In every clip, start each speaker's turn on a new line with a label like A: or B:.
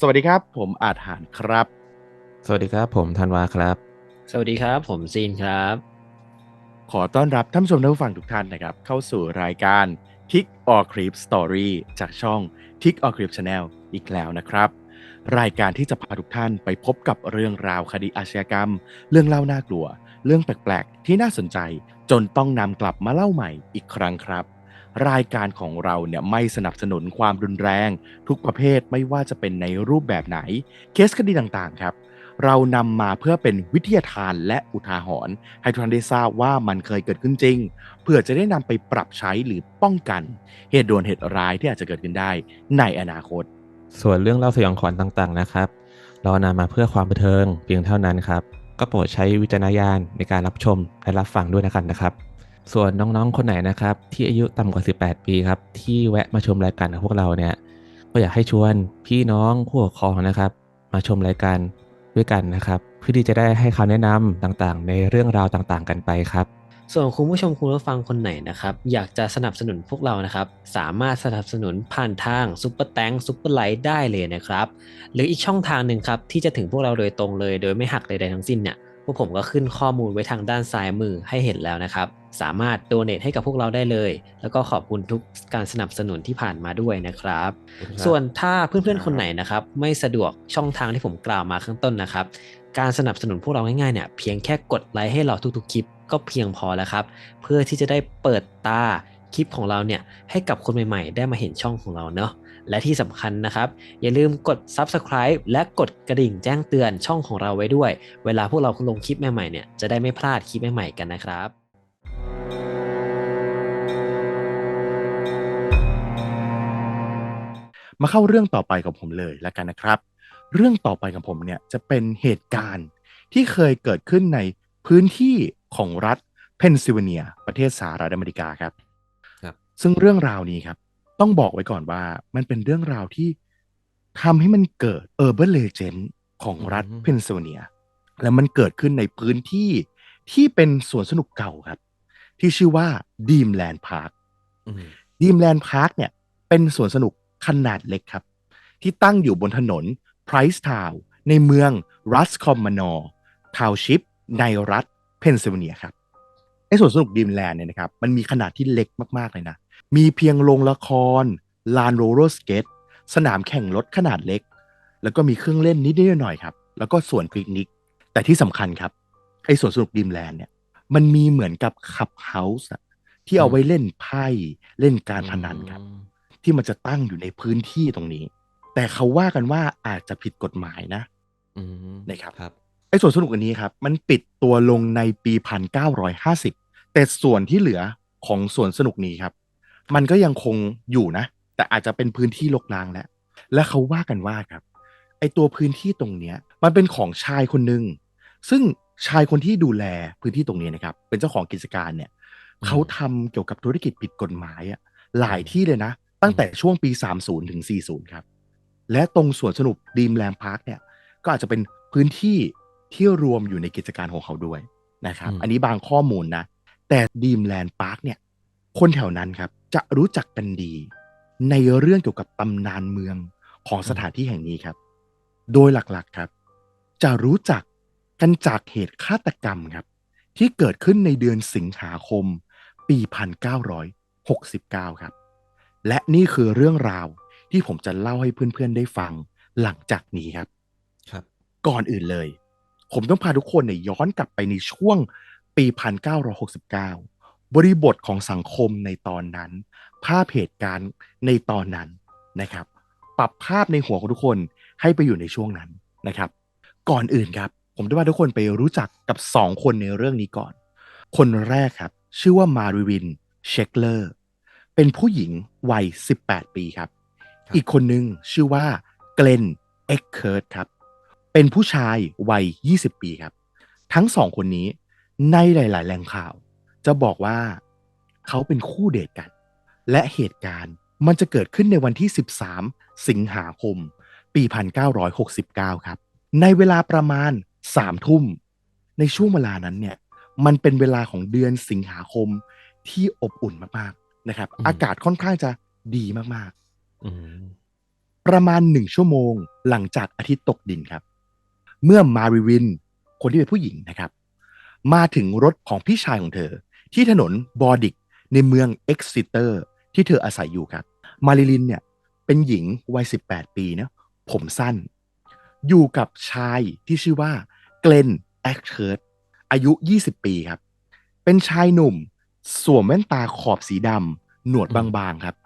A: สวัสดีครับ ผมอาจหารครับ
B: สวัสดีครับ ผมธันวาครับ
C: สวัสดีครับ ผมซีนครับ
A: ขอต้อนรับท่านผู้ชมท่านผู้ฟังทุกท่านนะครับ เข้าสู่รายการ Tick or Creep Story จากช่อง Tick or Creep Channel อีกแล้วนะครับ รายการที่จะพาทุกท่านไปพบกับเรื่องราวคดีอาชญากรรม เรื่องเล่าน่ากลัว เรื่องแปลกๆ ที่น่าสนใจจนต้องนำกลับมาเล่าใหม่อีกครั้งครับ รายการของเราเนี่ยไม่สนับสนุนความรุนแรง ทุกประเภทไม่ว่าจะเป็นในรูปแบบไหน เคสคดีต่างๆครับ เรานำมาเพื่อเป็นวิทยาทานและอุทาหรณ์ให้ทุกท่านได้ทราบว่ามันเคยเกิดขึ้นจริง เพื่อจะได้นำไปปรับใช้หรือป้องกัน เหตุด่วนเหตุร้ายที่อาจจะเกิดขึ้นได้ในอนาคต
B: ส่วนเรื่องเล่าสยองขวัญต่างๆนะครับ เรานำมาเพื่อความบันเทิงเพียงเท่านั้นครับก็โปรดใช้วิจารณญาณในการรับชมและรับฟังด้วยนะครับนะครับ ส่วนน้องๆ คนไหนนะครับ ที่อายุต่ำกว่า 18 ปีครับ ที่แวะมาชมรายการของพวกเราเนี่ย ก็อยากให้ชวนพี่น้องผู้ปกครองนะครับ มาชมรายการด้วยกันนะครับ เพื่อที่จะได้ให้คำแนะนำต่างๆ ในเรื่องราวต่างๆ กันไปครับ
C: ส่วนคุณผู้ชมคุณผู้ฟังคนไหนนะครับ อยากจะสนับสนุนพวกเรานะครับ สามารถสนับสนุนผ่านทางซุปเปอร์แตงซุปเปอร์ไลท์ได้เลยนะครับ หรืออีกช่องทางหนึ่งครับ ที่จะถึงพวกเราโดยตรงเลย โดยไม่หักใดๆทั้งสิ้นเนี่ย พวกผมก็ขึ้นข้อมูลไว้ทางด้านซ้ายมือให้เห็นแล้วนะครับ สามารถโดเนทให้กับพวกเราได้เลย แล้วก็ขอบคุณทุกการสนับสนุนที่ผ่านมาด้วยนะครับ ส่วนถ้าเพื่อนๆคนไหนนะครับ ไม่สะดวกช่องทางที่ผมกล่าวมาข้างต้นนะครับ การสนับสนุนพวกเราง่ายๆเนี่ยเพียงแค่กดไลค์ให้เราทุกๆคลิปก็เพียงพอแล้วครับ เพื่อที่จะได้เปิดตาคลิปของเราเนี่ยให้กับคนใหม่ๆ ได้มาเห็นช่องของเราเนาะ และที่สำคัญนะครับ อย่าลืมกด Subscribe และกดกระดิ่งแจ้งเตือนช่องของเราไว้ด้วย เวลาพวกเราลงคลิปใหม่ๆเนี่ยจะได้ไม่พลาดคลิปใหม่ๆกันนะครับ
A: มาเข้าเรื่องต่อไปกับผมเลยแล้วกันนะครับ เรื่องต่อไปกับผมเนี่ยจะเป็นเหตุการณ์ที่เคยเกิดขึ้นในพื้นที่ของรัฐเพนซิลเวเนีย ประเทศสหรัฐอเมริกาครับ
B: ครับ
A: ซึ่งเรื่องราวนี้ครับ ต้องบอกไว้ก่อนว่า มันเป็นเรื่องราวที่ทำให้มันเกิด Urban Legend ของรัฐ
B: อืม
A: เพนซิลเวเนีย และมันเกิดขึ้นในพื้นที่ที่เป็นสวนสนุกเก่าครับ ที่ชื่อว่าดีมแลนด์พาร์ค
B: อืม
A: ดีมแลนด์พาร์คเนี่ย เป็นสวนสนุกขนาดเล็กครับ ที่ตั้งอยู่บนถนนไพรส์ทาวในเมืองรัสคอมมานอร์ทาวชิป ในรัฐเพนซิลเวเนียครับไอ้สวนสนุกดีมแลนด์เนี่ยนะครับ มันมีขนาดที่เล็กมากๆเลยนะ มีเพียงโรงละคร ลานโรลเลอร์สเกตสนามแข่งรถขนาดเล็ก แล้วก็มีเครื่องเล่นนิดๆหน่อยๆครับ แล้วก็สวนปิกนิก แต่ที่สำคัญครับไอ้สวนสนุกดีมแลนด์เนี่ยมันมีเหมือนกับคับเฮาส์อะที่เอาไว้เล่นไพ่เล่นการพนันครับ ที่มันจะตั้งอยู่ในพื้นที่ตรงนี้ แต่เขาว่ากันว่าอาจจะผิดกฎหมายนะ
B: อืม
A: นะครับ
B: ครับ
A: ไอ้สวนสนุกอันนี้ครับ มันปิดตัวลงในปี 1950 แต่ส่วนที่เหลือของสวนสนุกนี้ครับ มันก็ยังคงอยู่นะ แต่อาจจะเป็นพื้นที่ลกล้างแล้ว และเขาว่ากันว่าครับ ไอ้ตัวพื้นที่ตรงเนี้ย มันเป็นของชายคนหนึ่งซึ่งชายคนที่ดูแลพื้นที่ตรงนี้นะครับ เป็นเจ้าของกิจการเนี่ย
B: อืม
A: เขาทำเกี่ยวกับธุรกิจผิดกฎหมายอะหลายที่เลยนะ ตั้งแต่ช่วงปี 30 ถึง 40 ครับ และตรงสวนสนุกดีมแลนด์พาร์คเนี่ย ก็อาจจะเป็นพื้นที่ที่รวมอยู่ในกิจการของเขาด้วยนะครับ
B: อืม
A: อันนี้บางข้อมูลนะ แต่ดีมแลนด์พาร์คเนี่ย คนแถวนั้นครับจะรู้จักกันดี ในเรื่องเกี่ยวกับตำนานเมืองของสถานที่แห่งนี้ครับ โดยหลักๆครับ จะรู้จักกันจากเหตุฆาตกรรมครับ ที่เกิดขึ้นในเดือนสิงหาคม ปี 1969 ครับ และนี่คือเรื่องราวที่ผมจะเล่าให้เพื่อนๆได้ฟังหลังจากนี้ครับ
B: ครับ
A: ก่อนอื่นเลย ผมต้องพาทุกคนเนี่ยย้อนกลับไปในช่วงปี 1969 บริบทของสังคมในตอนนั้น ภาพเหตุการณ์ในตอนนั้นนะครับ ปรับภาพในหัวของทุกคนให้ไปอยู่ในช่วงนั้นนะครับ ก่อนอื่นครับ ผมจะพาทุกคนไปรู้จักกับสองคนในเรื่องนี้ก่อน คนแรกครับ ชื่อว่ามาริวินเชคเลอร์เป็นผู้หญิงวัย 18 ปีครับ
B: ครับ
A: อีกคนหนึ่งชื่อว่าเกลนเอ็กเคิร์ดครับ เป็นผู้ชายวัย 20 ปีครับ ทั้งสองคนนี้ในหลาย ๆ แหล่งข่าว จะบอกว่าเขาเป็นคู่เดทกัน และเหตุการณ์มันจะเกิดขึ้นในวันที่ 13 สิงหาคม ปี 1969 ครับ ในเวลาประมาณ 3 ทุ่ม ในช่วงเวลานั้นเนี่ย มันเป็นเวลาของเดือนสิงหาคมที่อบอุ่นมากๆนะครับ
B: อืม
A: อากาศค่อนข้างจะดีมาก
B: อืม
A: ประมาณหนึ่งชั่วโมงหลังจากอาทิตย์ตกดินครับ เมื่อมาริวิน คนที่เป็นผู้หญิงนะครับ มาถึงรถของพี่ชายของเธอ ที่ถนนบอดิกในเมืองเอ็กซิเตอร์ที่เธออาศัยอยู่ครับ มาริลินเนี่ยเป็นหญิงวัย 18 ปีนะผมสั้น อยู่กับชายที่ชื่อว่าเกลนแอคเคิร์ดอายุ 20 ปีครับ เป็นชายหนุ่มสวมแว่นตาขอบสีดำหนวดบางๆครับ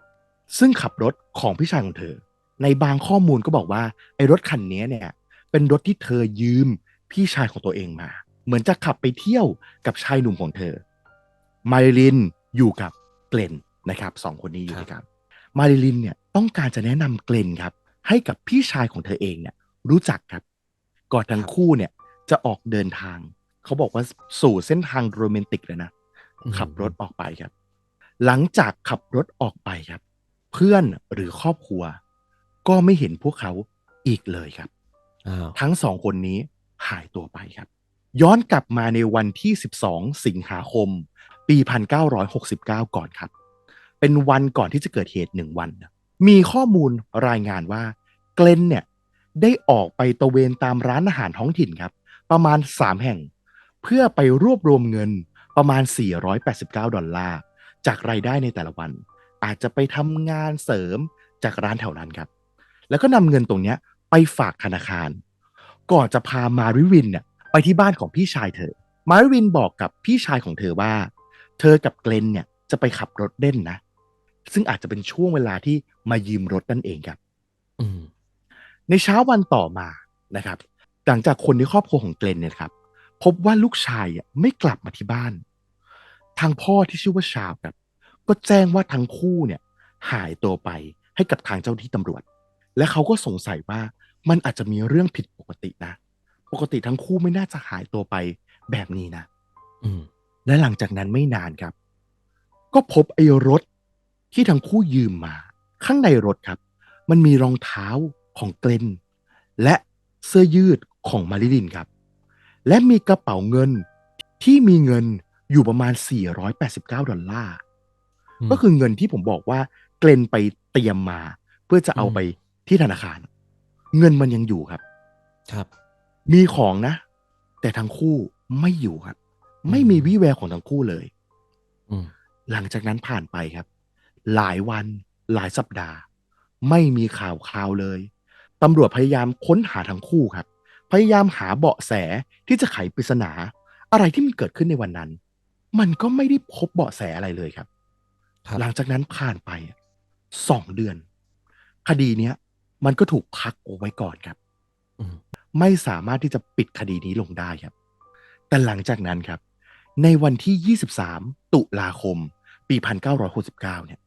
A: ซึ่งขับรถของพี่ชายของเธอ ในบางข้อมูลก็บอกว่าไอ้รถคันนี้เนี่ย เป็นรถที่เธอยืมพี่ชายของตัวเองมา เหมือนจะขับไปเที่ยวกับชายหนุ่มของเธอ มาริลินอยู่กับเกลนนะครับสองคนนี้อยู่ด้วยกันมาริลินเนี่ยต้องการจะแนะนำเกลนครับ ให้กับพี่ชายของเธอเองเนี่ยรู้จักครับ ก่อนทั้งคู่เนี่ยจะออกเดินทาง เขาบอกว่าสู่เส้นทางโรแมนติกเลยนะ
B: อืม
A: ขับรถออกไปครับ หลังจากขับรถออกไปครับ เพื่อนหรือครอบครัว ก็ไม่เห็นพวกเขาอีกเลยครับ
B: อ้าว
A: ทั้งสองคนนี้หายตัวไปครับ ย้อนกลับมาในวันที่ 12 สิงหาคม ปี 1969 ก่อนครับ เป็นวันก่อนที่จะเกิดเหตุหนึ่งวัน มีข้อมูลรายงานว่าเกลนเนี่ยได้ออกไปตระเวนตามร้านอาหารท้องถิ่นครับ ประมาณ 3 แห่ง เพื่อไปรวบรวมเงินประมาณ 489 ดอลลาร์ จากรายได้ในแต่ละวัน อาจจะไปทำงานเสริมจากร้านแถวนั้นครับ แล้วก็นำเงินตรงเนี้ยไปฝากธนาคาร ก่อนจะพามาริวินเนี่ยไปที่บ้านของพี่ชายเธอ มาริวินบอกกับพี่ชายของเธอว่า เธอกับเกลนเนี่ยจะไปขับรถเล่นนะ ซึ่งอาจจะเป็นช่วงเวลาที่มายืมรถนั่นเองครับ
B: อืม
A: ในเช้าวันต่อมานะครับ หลังจากคนในครอบครัวของเกลนเนี่ยครับ พบว่าลูกชายอะไม่กลับมาที่บ้าน ทางพ่อที่ชื่อว่าชาบครับ ก็แจ้งว่าทั้งคู่เนี่ย หายตัวไปให้กับทางเจ้าหน้าที่ตำรวจ และเขาก็สงสัยว่ามันอาจจะมีเรื่องผิดปกตินะ ปกติทั้งคู่ไม่น่าจะหายตัวไปแบบนี้นะ
B: อืม
A: และหลังจากนั้นไม่นานครับ ก็พบไอ้รถที่ทั้งคู่ยืมมา ข้างในรถครับ มันมีรองเท้าของเกลนและเสื้อยืดของมาริลินครับ และมีกระเป๋าเงินที่มีเงินอยู่ประมาณ 489 ดอลลาร์
B: อืม
A: ก็คือเงินที่ผมบอกว่าเกลนไปเตรียมมา เพื่อจะเอาไปที่ธนาคาร เงินมันยังอยู่ครับ
B: ครับ
A: มีของนะ แต่ทั้งคู่ไม่อยู่ครับ ไม่มีวี่แววของทั้งคู่เลย
B: อืม
A: หลังจากนั้นผ่านไปครับ หลายวันหลายสัปดาห์ ไม่มีข่าวข่าวเลยตำรวจพยายามค้นหาทั้งคู่ครับ พยายามหาเบาะแสที่จะไขปริศนา อะไรที่มันเกิดขึ้นในวันนั้น มันก็ไม่ได้พบเบาะแสอะไรเลยครับ
B: ครับ
A: หลังจากนั้นผ่านไปสองเดือน คดีเนี้ย มันก็ถูกพักเอาไว้ก่อนครับ
B: อืม
A: ไม่สามารถที่จะปิดคดีนี้ลงได้ครับ แต่หลังจากนั้นครับ ในวันที่ 23 ตุลาคม ปี 1969 เนี่ย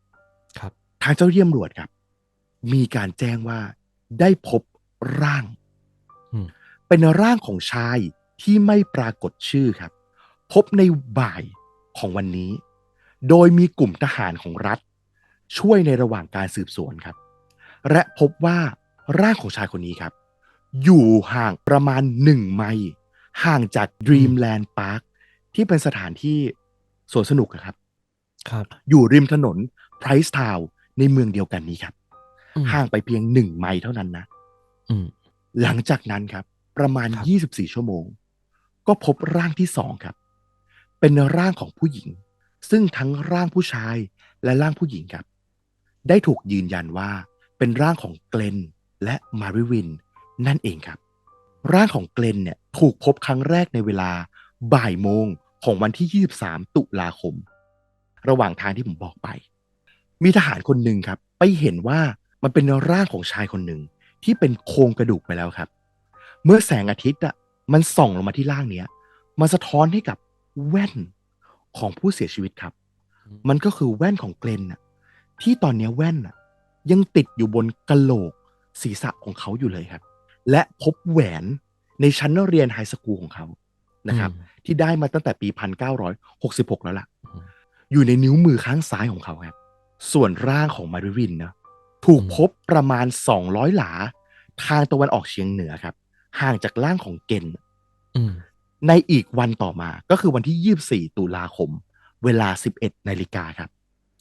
B: ครับ
A: ทางเจ้าหน้าที่ตำรวจครับ มีการแจ้งว่าได้พบร่าง
B: อืม
A: เป็นร่างของชายที่ไม่ปรากฏชื่อครับ พบในบ่ายของวันนี้ โดยมีกลุ่มทหารของรัฐ ช่วยในระหว่างการสืบสวนครับ และพบว่าร่างของชายคนนี้ครับ อยู่ห่างประมาณหนึ่งไมล์ห่างจาก Dreamland Park ที่เป็นสถานที่สวนสนุกอะครับ
B: ครับ
A: อยู่ริมถนน Price Town ในเมืองเดียวกันนี้ครับ
B: อืม
A: ห่างไปเพียงหนึ่งไมล์เท่านั้นนะ
B: อืม
A: หลังจากนั้นครับ ประมาณ
B: ครับ
A: 24ชั่วโมง ก็พบร่างที่สองครับ เป็นร่างของผู้หญิง ซึ่งทั้งร่างผู้ชายและร่างผู้หญิงครับ ได้ถูกยืนยันว่าเป็นร่างของเกลนและมาริวิน นั่นเองครับ ร่างของเกลนเนี่ยถูกพบครั้งแรกในเวลาบ่ายโมง ของวันที่ 23 ตุลาคม ระหว่างทางที่ผมบอกไป มีทหารคนหนึ่งครับ ไปเห็นว่ามันเป็นร่างของชายคนหนึ่งที่เป็นโครงกระดูกไปแล้วครับ เมื่อแสงอาทิตย์อะมันส่องลงมาที่ร่างเนี้ยมันสะท้อนให้กับแว่นของผู้เสียชีวิตครับ มันก็คือแว่นของเกลนน่ะ ที่ตอนนี้แว่นน่ะ ยังติดอยู่บนกะโหลกศีรษะของเขาอยู่เลยครับ และพบแหวนในชั้นเรียนไฮสคูลของเขา นะครับ
B: อืม
A: ที่ได้มาตั้งแต่ปี 1966 แล้วล่ะ
B: อืม
A: อยู่ในนิ้วมือข้างซ้ายของเขาครับ ส่วนร่างของมาริวินนะถูก
B: อืม
A: พบประมาณ 200 หลา ทางตะวันออกเฉียงเหนือครับ ห่างจากร่างของเกน
B: อืม
A: ในอีกวันต่อมาก็คือวันที่ 24 ตุลาคม เวลา 11นาฬิกาครับ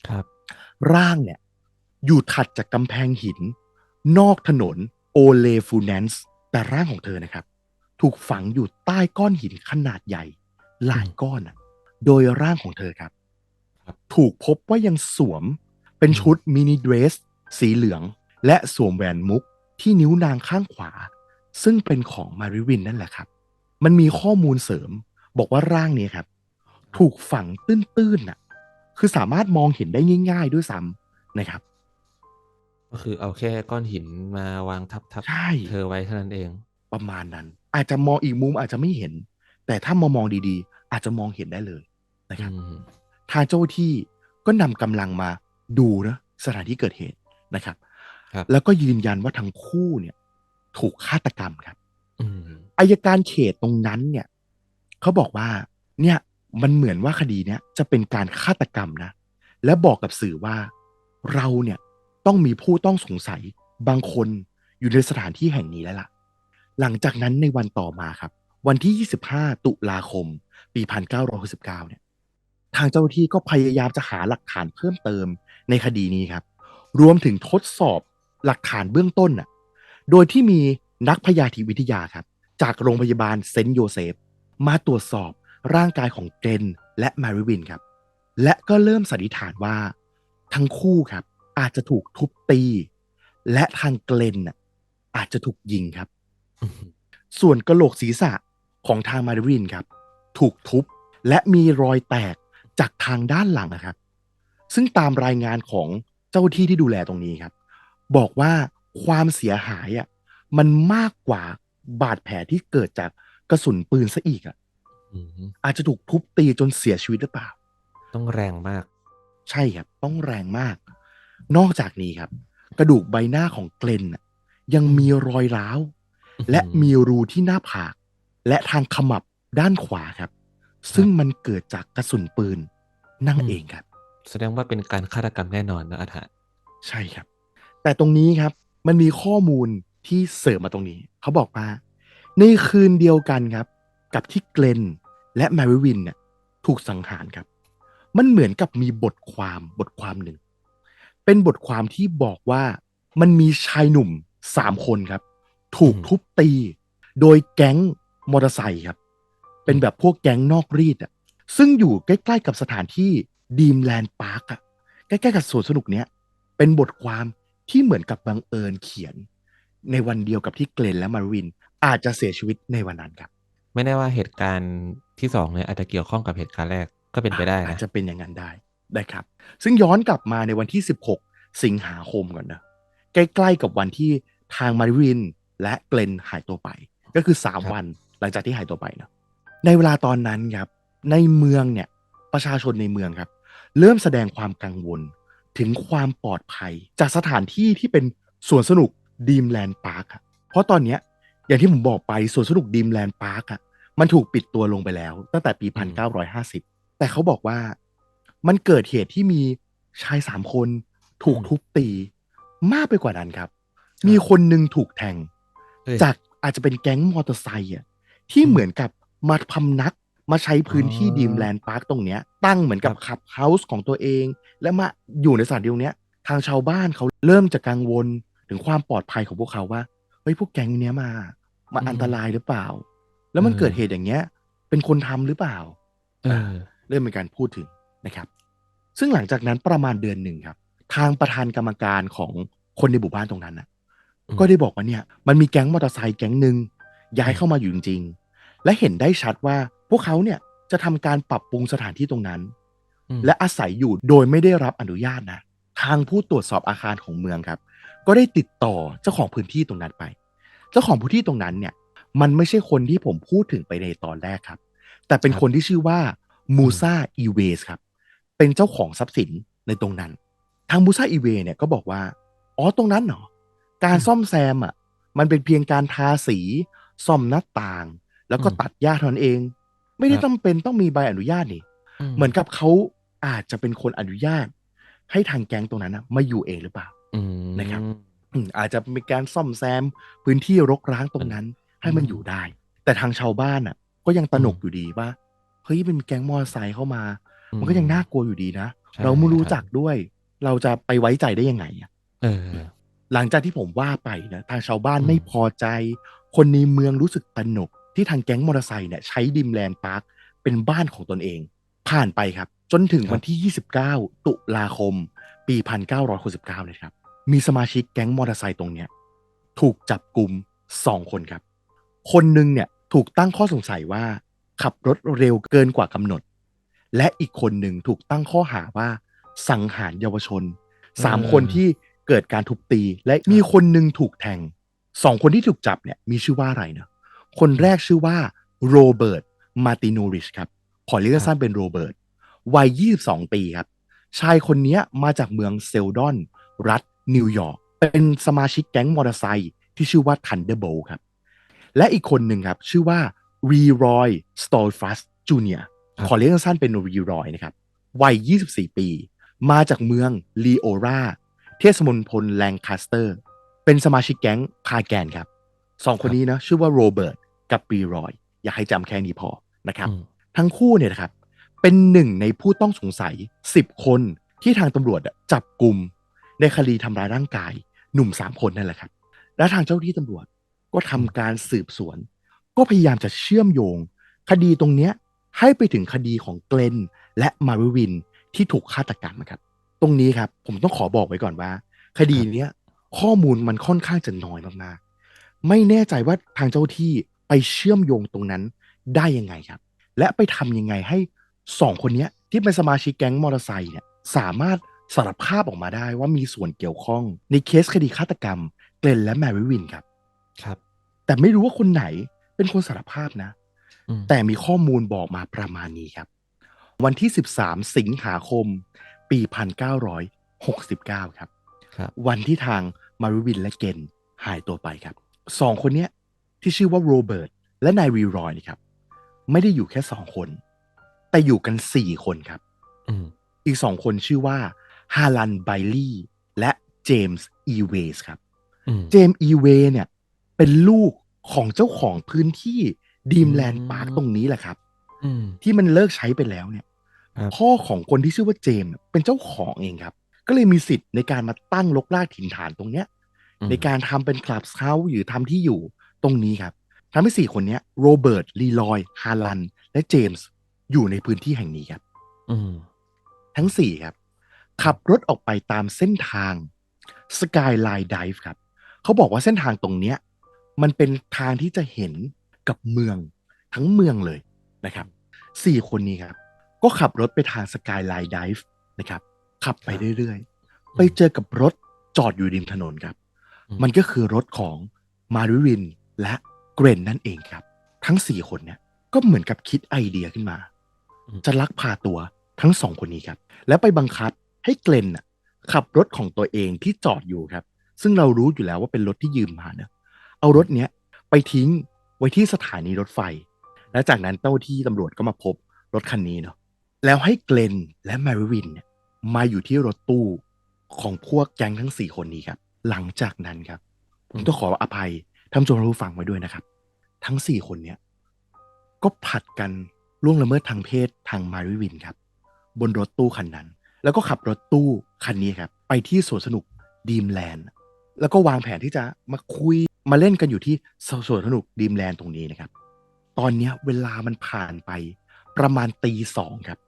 B: ครับ
A: ร่างเนี่ย อยู่ถัดจากกำแพงหิน นอกถนนโอเลฟูแนนส์แต่ร่างของเธอนะครับ ถูกฝังอยู่ใต้ก้อนหินขนาดใหญ่ หลายก้อนอะโดยร่างของเธอครับ
B: ครับ
A: ถูกพบว่ายังสวมเป็นชุดมินิเดรส สีเหลือง และสวมแหวนมุกที่นิ้วนางข้างขวา ซึ่งเป็นของมาริวินนั่นแหละครับ มันมีข้อมูลเสริม บอกว่าร่างนี้ครับ ถูกฝังตื้นๆน่ะ คือสามารถมองเห็นได้ง่าย ๆ ด้วยซ้ำนะครับ
B: ก็คือเอาแค่ก้อนหินมาวางทับทับ
A: ใช่
B: เธอไว้เท่านั้นเอง
A: ประมาณนั้น อาจจะมองอีกมุมอาจจะไม่เห็น แต่ถ้ามามองดีๆ อาจจะมองเห็นได้เลยนะครับ
B: อืม
A: ทางเจ้าหน้าที่ก็นำกำลังมาดูนะสถานที่เกิดเหตุนะครับ
B: ครับ
A: แล้วก็ยืนยันว่าทั้งคู่เนี่ย ถูกฆาตกรรมครับ
B: อืม
A: อายการเขตตรงนั้นเนี่ยเขาบอกว่า เนี่ยมันเหมือนว่าคดีเนี้ยจะเป็นการฆาตกรรมนะ และบอกกับสื่อว่าเราเนี่ยต้องมีผู้ต้องสงสัยบางคนอยู่ในสถานที่แห่งนี้แล้วล่ะ หลังจากนั้นในวันต่อมาครับ วันที่ 25 ตุลาคม ปี 1969 เนี่ย ทางเจ้าหน้าที่ก็พยายามจะหาหลักฐานเพิ่มเติมในคดีนี้ครับ รวมถึงทดสอบหลักฐานเบื้องต้นน่ะ โดยที่มีนักพยาธิวิทยาครับ จากโรงพยาบาลเซนต์โยเซฟ มาตรวจสอบร่างกายของเกรนและมาริวินครับ และก็เริ่มสันนิษฐานว่า ทั้งคู่ครับ อาจจะถูกทุบตี และทางเกรนน่ะอาจจะถูกยิงครับ ส่วนกระโหลกศีรษะของทางมาริวินครับ ถูกทุบและมีรอยแตกจากทางด้านหลังนะครับ ซึ่งตามรายงานของเจ้าหน้าที่ที่ดูแลตรงนี้ครับ บอกว่าความเสียหายอะมันมากกว่าบาดแผลที่เกิดจากกระสุนปืนซะอีกอะ
B: อืม
A: อาจจะถูกทุบตีจนเสียชีวิตหรือเปล่า
B: ต้องแรงมาก
A: ใช่ครับ ต้องแรงมาก นอกจากนี้ครับ กระดูกใบหน้าของเกลนน่ะยังมีรอยร้าว และมีรูที่หน้าผาก และทางขมับด้านขวาครับ ซึ่งมันเกิดจากกระสุนปืนนั่น
B: อืม
A: เองครับ
B: แสดงว่าเป็นการฆาตกรรมแน่นอนนะอาถรรพ์
A: ใช่ครับ แต่ตรงนี้ครับมันมีข้อมูลที่เสริมมาตรงนี้ เขาบอกว่า ในคืนเดียวกันครับ กับที่เกลนและแมริวินเนี่ยถูกสังหารครับ มันเหมือนกับมีบทความบทความหนึ่ง เป็นบทความที่บอกว่ามันมีชายหนุ่มสามคนครับ ถูกทุบตี โดยแก๊งมอเตอร์ไซค์ครับ เป็นแบบพวกแก๊งนอกรีดอะซึ่งอยู่ใกล้ๆกับสถานที่ดีมแลนด์พาร์คอะใกล้ๆกับสวนสนุกเนี้ยเป็นบทความที่เหมือนกับบังเอิญเขียน ในวันเดียวกับที่เกลนและมาริวินอาจจะเสียชีวิตในวันนั้นครับ
B: ไม่แน่ว่าเหตุการณ์ที่สองเนี่ยอาจจะเกี่ยวข้องกับเหตุการณ์แรกก็เป็นไปได้
A: อาจ
B: นะ
A: จะเป็นอย่างนั้นได้ได้ครับ ซึ่งย้อนกลับมาในวันที่ 16 สิงหาคมก่อนนะใกล้ๆกับวันที่ทางมาริวิน และเกลนหายตัวไป ก็คือ 3 วันหลังจากที่หายตัวไปเนอะในเวลาตอนนั้นครับ ในเมืองเนี่ยประชาชนในเมืองครับ เริ่มแสดงความกังวลถึงความปลอดภัย จากสถานที่ที่เป็นสวนสนุกดีมแลนด์พาร์คเพราะตอนเนี้ยอย่างที่ผมบอกไปสวนสนุกดีมแลนด์พาร์คอะมันถูกปิดตัวลงไปแล้ว ตั้งแต่ปี
B: อืม
A: 1950 แต่เขาบอกว่ามันเกิดเหตุที่มีชายสามคน ถูกทุบตี มากไปกว่านั้นครับ มีคนหนึ่งถูกแทง
B: เอ้ย
A: จากอาจจะเป็นแก๊งมอเตอร์ไซค์อะที่
B: อืม
A: เหมือนกับมาพำนักมาใช้พื้นที่
B: อ๋อ
A: ดีมแลนด์พาร์คตรงเนี้ย ตั้งเหมือนกับ
B: ครับ
A: ขับเฮาส์ของตัวเอง และมาอยู่ในสถานที่ตรงเนี้ย ทางชาวบ้านเขาเริ่มจะกังวลถึงความปลอดภัยของพวกเขาว่าเฮ้ยพวกแก๊งเนี้ยมามาอันตรายหรือเปล่า แล้วมันเกิดเหตุอย่างเงี้ย เป็นคนทำหรือเปล่า
B: เออ
A: เริ่มมีการพูดถึงนะครับ ซึ่งหลังจากนั้นประมาณเดือนหนึ่งครับ ทางประธานกรรมการของคนในหมู่บ้านตรงนั้นนะ
B: อืม
A: ก็ได้บอกว่าเนี่ยมันมีแก๊งมอเตอร์ไซค์แก๊งหนึ่งย้ายเข้ามาอยู่จริงๆ และเห็นได้ชัดว่าพวกเขาเนี่ยจะทำการปรับปรุงสถานที่ตรงนั้น
B: อืม
A: และอาศัยอยู่โดยไม่ได้รับอนุญาตนะ ทางผู้ตรวจสอบอาคารของเมืองครับ ก็ได้ติดต่อเจ้าของพื้นที่ตรงนั้นไป เจ้าของพื้นที่ตรงนั้นเนี่ย มันไม่ใช่คนที่ผมพูดถึงไปในตอนแรกครับ แต่เป็น
B: ครับ
A: คนที่ชื่อว่ามูซาอีเวสครับ เป็นเจ้าของทรัพย์สินในตรงนั้น ทางมูซาอีเวเนี่ยก็บอกว่า อ๋อตรงนั้นเหรอ การซ่อมแซมอะ มันเป็นเพียงการทาสีซ่อมหน้าต่าง แล้วก็
B: อืม
A: ตัดหญ้าเท่านั้นเอง ไม่ได้
B: ครับ
A: จำเป็นต้องมีใบอนุญาตนี่ เหมือนกับเขาอาจจะเป็นคนอนุญาต ให้ทางแก๊งตรงนั้นนะมาอยู่เองหรือเปล่า
B: อืม
A: นะครับอืมอาจจะมีการซ่อมแซมพื้นที่รกร้างตรงนั้น ให้มัน
B: อืม
A: อยู่ได้ แต่ทางชาวบ้านอะ ก็ยังตระหนก
B: อืม
A: อยู่ดีว่าเฮ้ยเป็นแก๊งมอเตอร์ไซค์เข้ามา
B: อื
A: มันก็ยังน่ากลัวอยู่ดีนะ
B: ใช่
A: เราไม่รู้
B: ครับ
A: จักด้วย เราจะไปไว้ใจได้ยังไงอะ
B: เออ
A: หลังจากที่ผมว่าไปนะทางชาวบ้าน
B: อืม
A: ไม่พอใจ คนในเมืองรู้สึกตระหนก ที่ทางแก๊งมอเตอร์ไซค์เนี่ยใช้ดิมแลนด์พาร์คเป็นบ้านของตนเอง ผ่านไปครับ จนถึงวันที่ 29 ตุลาคม ปี 1969เลยครับ มีสมาชิกแก๊งมอเตอร์ไซค์ตรงเนี้ยถูกจับกลุ่มสองคนครับ คนหนึ่งเนี่ยถูกตั้งข้อสงสัยว่า ขับรถเร็วเกินกว่ากำหนด และอีกคนหนึ่งถูกตั้งข้อหาว่า สังหารเยาวชนสาม
B: อืม
A: คนที่ เกิดการทุบตีและมีคนหนึ่งถูกแทงสองคนที่ถูกจับเนี่ยมีชื่อว่าอะไรนะคนแรกชื่อว่าโรเบิร์ตมาติโนริชครับขอเรียกสั้นๆเป็นโรเบิร์ตวัย 22 ปีครับ ชายคนเนี้ยมาจากเมืองเซลดอน รัฐนิวยอร์กเป็นสมาชิกแก๊งมอเตอร์ไซค์ที่ชื่อว่า Thunderbolt ครับ และอีกคนหนึ่งครับ ชื่อว่ารีรอยสตอลฟัสจูเนีย
B: ครับ
A: ขอเรียกสั้นๆเป็นรีรอยนะครับ วัย 24 ปี มาจากเมืองลีโอรา เทศมนตรแลงคาสเตอร์ เป็นสมาชิกแก๊งพาแกนครับสองคนนี้นะชื่อว่าโรเบิร์ตกับรีรอย อยากให้จำแค่นี้พอนะครับ
B: อืม
A: ทั้งคู่เนี่ยนะครับ เป็นหนึ่งในผู้ต้องสงสัย 10 คนที่ทางตำรวจอะจับกลุ่มในคดีทำร้ายร่างกาย หนุ่ม3คนนั่นแหละครับ และทางเจ้าที่ตำรวจก็ทำการสืบสวน ก็พยายามจะเชื่อมโยง คดีตรงเนี้ยให้ไปถึงคดีของเกลนและมาริวินที่ถูกฆาตกรรมครับ ตรงนี้ครับ ผมต้องขอบอกไว้ก่อนว่า คดีเนี้ยข้อมูลมันค่อนข้างจะน้อยมากๆ ไม่แน่ใจว่าทางเจ้าที่ไปเชื่อมโยงตรงนั้นได้ยังไงครับ และไปทำยังไงให้สองคนเนี้ยที่เป็นสมาชิกแก๊งมอเตอร์ไซค์เนี่ยสามารถสารภาพออกมาได้ว่ามีส่วนเกี่ยวข้องในเคสคดีฆาตกรรมเกลนและแมริวินครับ
B: ครับ
A: แต่ไม่รู้ว่าคนไหนเป็นคนสารภาพนะ
B: อืม
A: แต่มีข้อมูลบอกมาประมาณนี้ครับ วันที่ 13 สิงหาคม ปี 1969 ครับ
B: ครับ
A: วันที่ทางมาริวินและเกนหายตัวไปครับสองคนเนี้ยที่ชื่อว่าโรเบิร์ตและนายวีรอยนี่ครับ ไม่ได้อยู่แค่สองคน แต่อยู่กันสี่คนครับ
B: อืม
A: อีกสองคนชื่อว่าฮาลันไบลี่และเจมส์อีเวสครับ
B: อืม
A: เจมส์อีเวเนี่ย เป็นลูกของเจ้าของพื้นที่ดีมแลนด์พาร์คตรงนี้แหละครับ
B: อืม
A: ที่มันเลิกใช้ไปแล้วเนี่ย
B: ครับ
A: พ่อของคนที่ชื่อว่าเจมส์เป็นเจ้าของเองครับ ก็เลยมีสิทธิ์ในการมาตั้งลกลากถิ่นฐานตรงเนี้ย
B: อืม
A: ในการทำเป็นคลับเฮาส์หรือทำที่อยู่ตรงนี้ครับทำให้สี่คนเนี้ยโรเบิร์ตลีลอยฮาลัน และเจมส์อยู่ในพื้นที่แห่งนี้ครับ
B: อืม
A: ทั้งสี่ครับ ขับรถออกไปตามเส้นทาง Skyline Dive ครับ เขาบอกว่าเส้นทางตรงเนี้ย มันเป็นทางที่จะเห็นกับเมืองทั้งเมืองเลยนะครับสี่คนนี้ครับ ก็ขับรถไปทาง Skyline Dive นะครับ ขับไปเรื่อยๆ ไปเจอกับรถจอดอยู่ริมถนนครับ
B: อืม
A: มันก็คือรถของมาริวินและเกรนนั่นเองครับ ทั้งสี่คนเนี่ยก็เหมือนกับคิดไอเดียขึ้นมา
B: อืม
A: จะลักพาตัวทั้งสองคนนี้ครับ แล้วไปบังคับให้เกรนน่ะขับรถของตัวเองที่จอดอยู่ครับ ซึ่งเรารู้อยู่แล้วว่าเป็นรถที่ยืมมาเนอะเอารถเนี้ยไปทิ้งไว้ที่สถานีรถไฟ และจากนั้นเจ้าที่ตำรวจก็มาพบรถคันนี้เนาะ แล้วให้เกรนและแมริวินเนี่ยมาอยู่ที่รถตู้ของพวกแก๊งทั้งสี่คนนี้ครับ หลังจากนั้นครับ ผมต้องขออภัยท่านผู้ชมผู้ฟังไว้ด้วยนะครับ ทั้งสี่คนเนี้ยก็ผลัดกันล่วงละเมิดทางเพศทางมาริวินครับ บนรถตู้คันนั้น แล้วก็ขับรถตู้คันนี้ครับ ไปที่สวนสนุกดีมแลนด์แล้วก็วางแผนที่จะมาคุยมาเล่นกันอยู่ที่สวนสนุกดีมแลนด์ตรงนี้นะครับ ตอนเนี้ยเวลามันผ่านไปประมาณตีสองครับ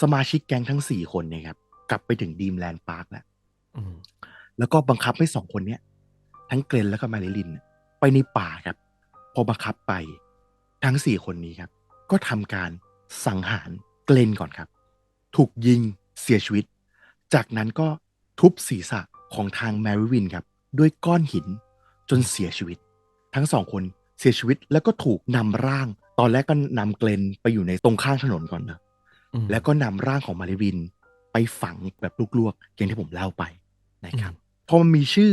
A: สมาชิกแก๊งทั้งสี่คนเนี่ยครับ กลับไปถึงดีมแลนด์พาร์คแล้ว
B: อืม
A: แล้วก็บังคับให้สองคนเนี้ยทั้งเกรนแล้วก็มาริลิน ไปในป่าครับ พอบังคับไปทั้งสี่คนนี้ครับ ก็ทำการสังหารเกรนก่อนครับ ถูกยิงเสียชีวิต จากนั้นก็ทุบศีรษะของทางแมริวินครับ ด้วยก้อนหินจนเสียชีวิต ทั้งสองคนเสียชีวิตแล้วก็ถูกนำร่าง ตอนแรกก็นำเกรนไปอยู่ในตรงข้างถนนก่อนนะ
B: อืม
A: แล้วก็นำร่างของมาริวิน ไปฝังแบบลวกๆอย่างที่ผมเล่าไปนะครับพอมันมีชื่อ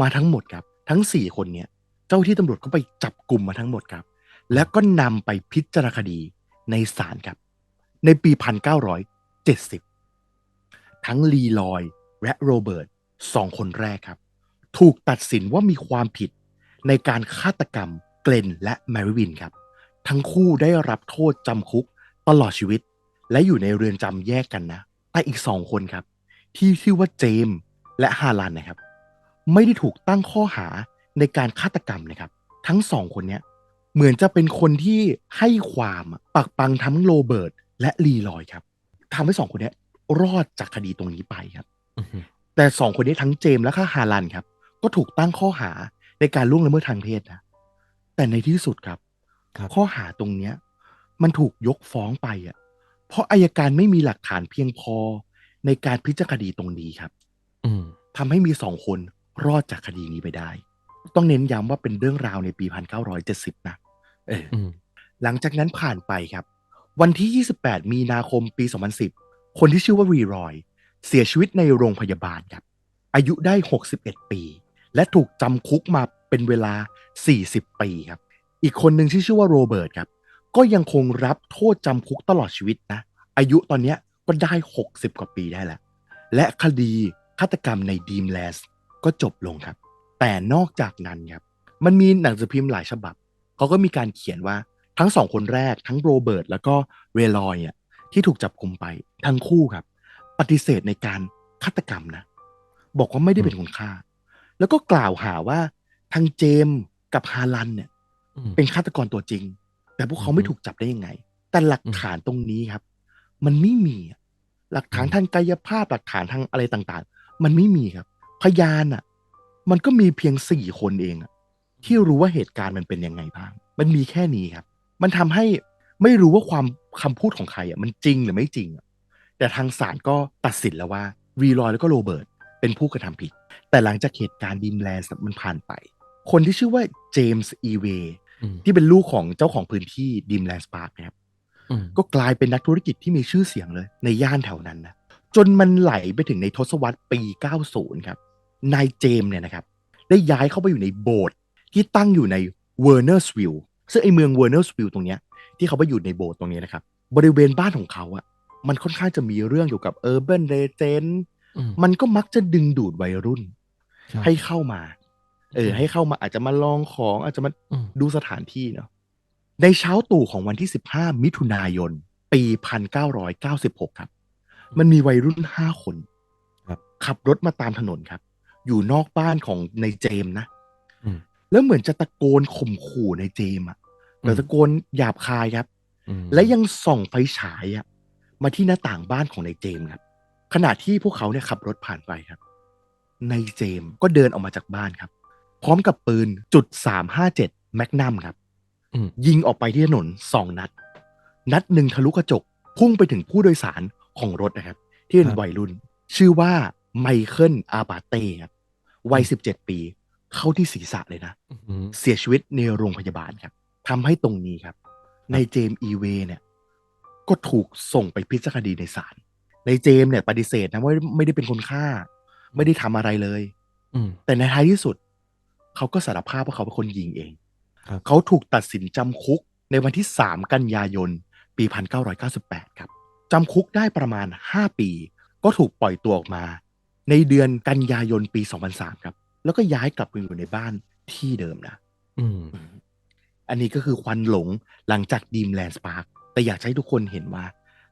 A: มาทั้งหมดครับ ทั้งสี่คนเนี้ยเจ้าที่ตำรวจก็ไปจับกลุ่มมาทั้งหมดครับ แล้วก็นำไปพิจารณาคดีในศาลครับ ในปี 1970 ทั้งลีลอยและโรเบิร์ตสองคนแรกครับ ถูกตัดสินว่ามีความผิดในการฆาตกรรมเกลนและแมริวินครับ ทั้งคู่ได้รับโทษจำคุกตลอดชีวิต และอยู่ในเรือนจำแยกกันนะแต่อีกสองคนครับ ที่ชื่อว่าเจมส์และฮาลันนะครับ ไม่ได้ถูกตั้งข้อหาในการฆาตกรรมนะครับ ทั้งสองคนเนี้ยเหมือนจะเป็นคนที่ให้ความปักปังทั้งโรเบิร์ตและลีลอยครับทำให้สองคนเนี้ยรอดจากคดีตรงนี้ไปครับ
B: อือฮึ
A: แต่สองคนนี้ทั้งเจมส์และก็ฮาลันครับ ก็ถูกตั้งข้อหาในการล่วงละเมิดทางเพศนะแต่ในที่สุดครับ
B: ครับ
A: ข้อหาตรงเนี้ย มันถูกยกฟ้องไปอะ เพราะอายการไม่มีหลักฐานเพียงพอในการพิจารณาคดีตรงนี้ครับ
B: อืม
A: ทำให้มีสองคนรอดจากคดีนี้ไปได้ ต้องเน้นย้ำว่าเป็นเรื่องราวในปี 1970 นะเออ
B: อืม
A: หลังจากนั้นผ่านไปครับ วันที่ 28 มีนาคมปี 2010 คนที่ชื่อว่ารีรอย เสียชีวิตในโรงพยาบาลครับ อายุได้ 61 ปี และถูกจำคุกมาเป็นเวลา 40 ปีครับ อีกคนหนึ่งที่ชื่อว่าโรเบิร์ตครับ ก็ยังคงรับโทษจำคุกตลอดชีวิตนะ อายุตอนเนี้ยก็ได้ 60 กว่าปีได้แล้ว และคดีฆาตกรรมในดีมแลสก็จบลงครับ แต่นอกจากนั้นครับ มันมีหนังสือพิมพ์หลายฉบับ เขาก็มีการเขียนว่าทั้งสองคนแรกทั้งโรเบิร์ตแล้วก็เรลอยอะที่ถูกจับกุมไปทั้งคู่ครับ ปฏิเสธในการฆาตกรรมนะ บอกว่าไม่ได้เป็นคนฆ่า แล้วก็กล่าวหาว่าทางเจมส์กับฮาลันเนี่ย
B: อืม
A: เป็นฆาตกรตัวจริง แต่พวกเขา
B: อือฮึ
A: ไม่ถูกจับได้ยังไง แต่หลักฐานตรงนี้ครับ มันไม่มีอะหลักฐาน
B: อืม
A: ทางกายภาพหลักฐานทางอะไรต่างๆ มันไม่มีครับ พยานอะ มันก็มีเพียงสี่คนเองอะที่รู้ว่าเหตุการณ์มันเป็นยังไงบ้าง มันมีแค่นี้ครับ มันทำให้ไม่รู้ว่าความคำพูดของใครอะมันจริงหรือไม่จริงอะแต่ทางศาลก็ตัดสินแล้วว่าวีลอยแล้วก็โรเบิร์ตเป็นผู้กระทำผิด แต่หลังจากเหตุการณ์ดิมแลนด์มันผ่านไป คนที่ชื่อว่าเจมส์อีเว
B: อืม
A: ที่เป็นลูกของเจ้าของพื้นที่ดิมแลนด์สปาร์กนะครับ
B: อืม
A: ก็กลายเป็นนักธุรกิจที่มีชื่อเสียงเลย ในย่านแถวนั้นนะจนมันไหลไปถึงในทศวรรษปี 90 ครับนายเจมส์เนี่ยนะครับ ได้ย้ายเข้าไปอยู่ในโบสถ์ที่ตั้งอยู่ในเวอร์เนอร์สวิลล์ซึ่งไอเมืองเวอร์เนอร์สวิลล์ตรงเนี้ยที่เขาไปอยู่ในโบสถ์ตรงนี้นะครับ บริเวณบ้านของเขาอะมันค่อนข้างจะมีเรื่องเกี่ยวกับเออร์เบนเ g เจน
B: อืม
A: มันก็มักจะดึงดูดวัยรุ่น
B: ครับ
A: ให้เข้ามา เออ
B: อืม
A: ให้เข้ามาอาจจะมาลองของอาจจะมา
B: อืม
A: ดูสถานที่เนาะในเช้าตู่ของวันที่ 15 มิถุนายน ปี 1996 ครับ มันมีวัยรุ่น 5 คน
B: ครับ
A: ขับรถมาตามถนนครับ อยู่นอกบ้านของในเจมส์นะ
B: อืม
A: แล้วเหมือนจะตะโกนข่มขู่ในเจมส์อะแต่ตะโกนหยาบคายครับ
B: อืม
A: และยังส่องไฟฉายอะมาที่หน้าต่างบ้านของในเจมส์ครับ ขณะที่พวกเขาเนี่ยขับรถผ่านไปครับ ในเจมส์ก็เดินออกมาจากบ้านครับ พร้อมกับปืนจุดสามห้าเจ็ดแมกนัมครับ
B: อืม
A: ยิงออกไปที่ถนนสองนัด นัดหนึ่งทะลุกระจก พุ่งไปถึงผู้โดยสารของรถนะครับ ที่เป็นวัยรุ่น ชื่อว่าไมเคิลอาบาเต้ครับวัยสิบเจ็ดปี เข้าที่ศีรษะเลยนะ
B: อืม
A: เสียชีวิตในโรงพยาบาลครับทำให้ตรงนี้ครับ ในเจมส์อีเวเนี่ย ก็ถูกส่งไปพิจารณาคดีในศาลในเจมส์เนี่ยปฏิเสธนะว่าไม่ได้เป็นคนฆ่า ไม่ได้ทำอะไรเลย
B: อืม
A: แต่ในท้ายที่สุด เขาก็สารภาพว่าเขาเป็นคนยิงเอง
B: ครับ
A: เขาถูกตัดสินจำคุกในวันที่ 3 กันยายน ปี 1998 ครับจำคุกได้ประมาณ 5 ปี ก็ถูกปล่อยตัวออกมา ในเดือนกันยายนปี 2003 ครับ แล้วก็ย้ายกลับไปอยู่ในบ้านที่เดิมนะ
B: อืม
A: อันนี้ก็คือควันหลงหลังจากดีมแลนด์สปาร์กแต่อยากให้ทุกคนเห็นว่า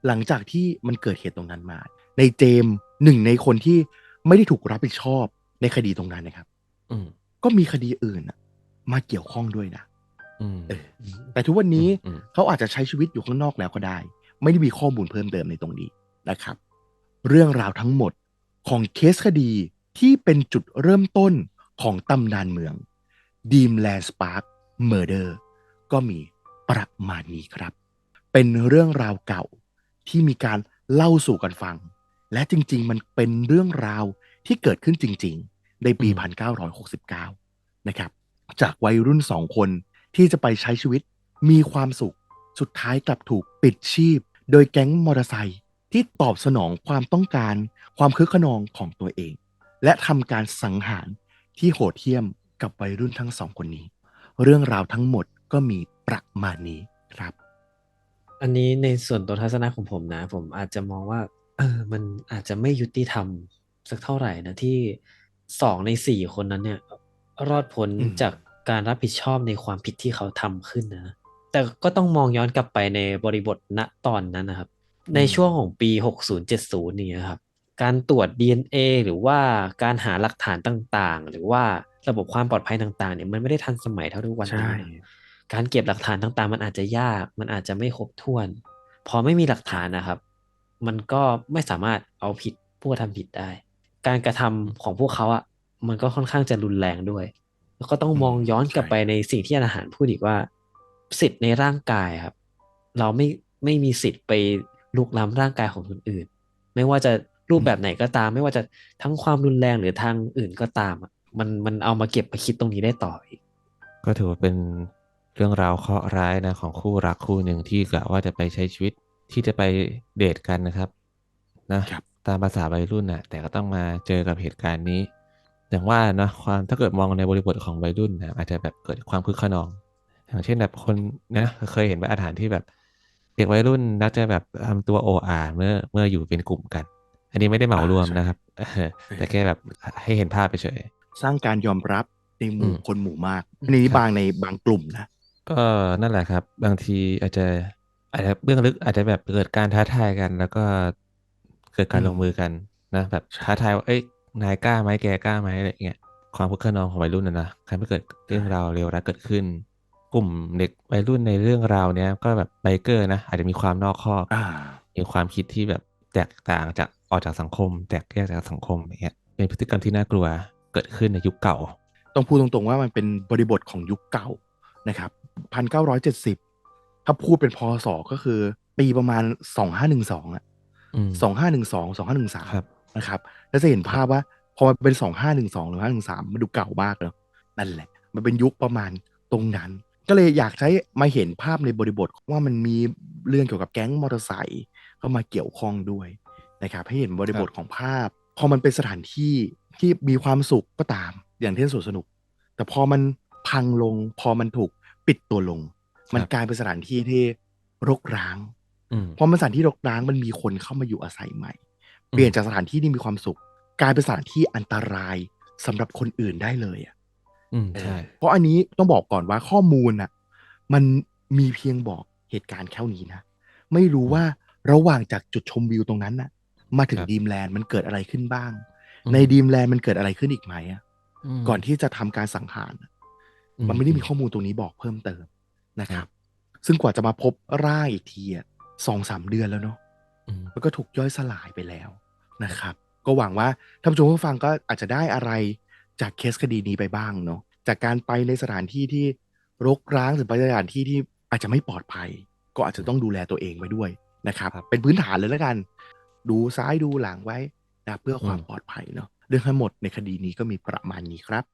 A: หลังจากที่มันเกิดเหตุตรงนั้นมา ในเจมส์หนึ่งในคนที่ไม่ได้ถูกรับผิดชอบในคดีตรงนั้นนะครับ
B: อืม
A: ก็มีคดีอื่นน่ะมาเกี่ยวข้องด้วยนะ
B: อืม
A: เออแต่ทุกวันนี้
B: อืม
A: เขาอาจจะใช้ชีวิตอยู่ข้างนอกแล้วก็ได้ ไม่ได้มีข้อมูลเพิ่มเติมในตรงนี้นะครับ เรื่องราวทั้งหมดของเคสคดีที่เป็นจุดเริ่มต้นของตำนานเมืองดีมแลนด์สปาร์คเมอร์เดอร์ก็มีประมาณนี้ครับ เป็นเรื่องราวเก่าที่มีการเล่าสู่กันฟัง และจริง ๆ มันเป็นเรื่องราวที่เกิดขึ้นจริง ๆ ในปี
B: อืม
A: 1969 นะครับ จากวัยรุ่นสองคนที่จะไปใช้ชีวิตมีความสุข สุดท้ายกลับถูกปิดชีพ โดยแก๊งมอเตอร์ไซค์ที่ตอบสนองความต้องการ ความคึกขนองของตัวเอง และทำการสังหารที่โหดเหี้ยมกับวัยรุ่นทั้งสองคนนี้ เรื่องราวทั้งหมดก็มีประมาณนี้ครับ
C: อันนี้ในส่วนตัวทัศนะของผมนะ ผมอาจจะมองว่า เออ มันอาจจะไม่ยุติธรรมสักเท่าไหร่นะที่ สองในสี่คนนั้นเนี่ย รอดพ้น
A: อืม
C: จากการรับผิดชอบในความผิดที่เขาทำขึ้นนะ แต่ก็ต้องมองย้อนกลับไปในบริบทณตอนนั้นนะครับ ในช่วงของปี 60-70 นี่ยครับ การตรวจ DNA หรือว่าการหาหลักฐานต่างๆ หรือว่าระบบความปลอดภัยต่างๆเนี่ยมันไม่ได้ทันสมัยเท่าทุกวัน
A: ใช่
C: นี้การเก็บหลักฐานต่างๆ มันอาจจะยาก มันอาจจะไม่ครบถ้วน พอไม่มีหลักฐานนะครับ มันก็ไม่สามารถเอาผิดผู้กระทำผิดได้ การกระทำของพวกเขาอะมันก็ค่อนข้างจะรุนแรงด้วย แล้วก็ต้องมองย้อนกลับไปในสิ่งที่อาหารพูดอีกว่า สิทธิ์ในร่างกายครับ เราไม่ไม่มีสิทธิ์ไปลุกล้ำร่างกายของคนอื่น ไม่ว่าจะรูปแบบไหนก็ตาม ไม่ว่าจะทั้งความรุนแรงหรือทางอื่นก็ตามอะมันมันเอามาเก็บมาคิดตรงนี้ได้ต่ออีก
B: ก็ถือว่าเป็นเรื่องราวเคราะห์ร้ายนะของคู่รักคู่หนึ่งที่กะว่าจะไปใช้ชีวิตที่จะไปเดทกันนะครับ นะครับ ตามภาษาวัยรุ่นน่ะแต่ก็ต้องมาเจอกับเหตุการณ์นี้ อย่างว่านะความถ้าเกิดมองในบริบทของวัยรุ่นนะอาจจะแบบเกิดความคึกขนอง อย่างเช่นแบบคนนะเคยเห็นว่าอาหารที่แบบเด็กวัยรุ่นนักจะแบบทำตัวโออาเมื่อเมื่ออยู่เป็นกลุ่มกัน อันนี้ไม่ได้เหมารวม
A: อ่าใช่
B: นะครับเออแต่แค่แบบให้เห็นภาพไปเฉย
A: สร้างการยอมรับในหมู่
B: อืม
A: คนหมู่มากอันนี้
B: ครับ
A: บางในบางกลุ่มนะ
B: ก็นั่นแหละครับ บางทีอาจจะอาจจะเบื้องลึกอาจจะแบบเกิดการท้าทายกัน แล้วก็ เกิดการ
A: อืม
B: ลงมือกันนะแบบ
A: ใช่
B: ท้าทายว่าเอ้ยนายกล้าไหมแกกล้าไหมอะไรอย่างเงี้ยความคึกขนองของวัยรุ่นนะนะทำให้เกิดเรื่องราวเลวร้ายเกิดขึ้น กลุ่มเด็กวัยรุ่นในเรื่องราวเนี้ยก็แบบไบเกอร์นะอาจจะมีความนอกคอก
A: อ่า
B: มีความคิดที่แบบแตกต่างจากออกจากสังคม แตกแยกจากสังคมอย่างเงี้ยเป็นพฤติกรรมที่น่ากลัวเกิดขึ้นในยุคเก่า
A: ต้องพูดตรงๆว่ามันเป็นบริบทของยุคเก่านะครับพันเก้าร้อยเจ็ดสิบถ้าพูดเป็นพศก็คือ ปีประมาณสองห้าหนึ่งสองอะ
B: อืม
A: สองห้าหนึ่งสองสองห้าหนึ่งสาม
B: ครับ
A: นะครับ แล้วจะเห็นภาพว่าพอมันเป็นสองห้าหนึ่งสองหรือห้าหนึ่งสามมันดูเก่ามากเลยนั่นแหละ มันเป็นยุคประมาณตรงนั้น ก็เลยอยากใช้มาเห็นภาพในบริบทว่ามันมีเรื่องเกี่ยวกับแก๊งมอเตอร์ไซค์เข้ามาเกี่ยวข้องด้วยนะครับให้เห็นบริบทของภาพ พอมันเป็นสถานที่ที่มีความสุขก็ตาม อย่างเช่นสวนสนุก แต่พอมันพังลง พอมันถูกปิดตัวลง มัน
B: ครับ
A: กลายเป็นสถานที่ที่รกร้าง
B: อืม
A: พอมันสถานที่รกร้างมันมีคนเข้ามาอยู่อาศัยใหม่ เปลี่ยนจากสถานที่ที่มีความสุข กลายเป็นสถานที่อันตรายสำหรับคนอื่นได้เลยอะ
B: อืมใช่
A: เพราะอันนี้ต้องบอกก่อนว่าข้อมูลอะ มันมีเพียงบอกเหตุการณ์แค่นี้นะ ไม่รู้ว่าระหว่างจากจุดชมวิวตรงนั้นน่ะ มาถึง
B: ครับ
A: ดีมแลนด์มันเกิดอะไรขึ้นบ้าง
B: อืม
A: ในดีมแลนด์มันเกิดอะไรขึ้นอีกไหมอะ
B: ม
A: ก่อนที่จะทำการสังหารอะ
B: อื
A: มันไม่ได้มีข้อมูลตรงนี้บอกเพิ่มเติมนะครับ ซึ่งกว่าจะมาพบร่างอีกทีอะ สองสามเดือนแล้วเนาะ
B: อืม
A: มันก็ถูกย่อยสลายไปแล้วนะครับ ก็หวังว่าท่านผู้ชมผู้ฟังก็อาจจะได้อะไรจากเคสคดีนี้ไปบ้างเนาะจากการไปในสถานที่ที่รกร้างหรือไปสถานที่ที่อาจจะไม่ปลอดภัย ก็อาจจะต้องดูแลตัวเองไว้ด้วยนะครับ
B: ครับ
A: เป็นพื้นฐานเลยแล้วกัน ดูซ้ายดูหลังไว้นะเพื่อความ
B: อืม
A: ปลอดภัยเนาะเรื่องทั้งหมดในคดีนี้ก็มีประมาณนี้ครับ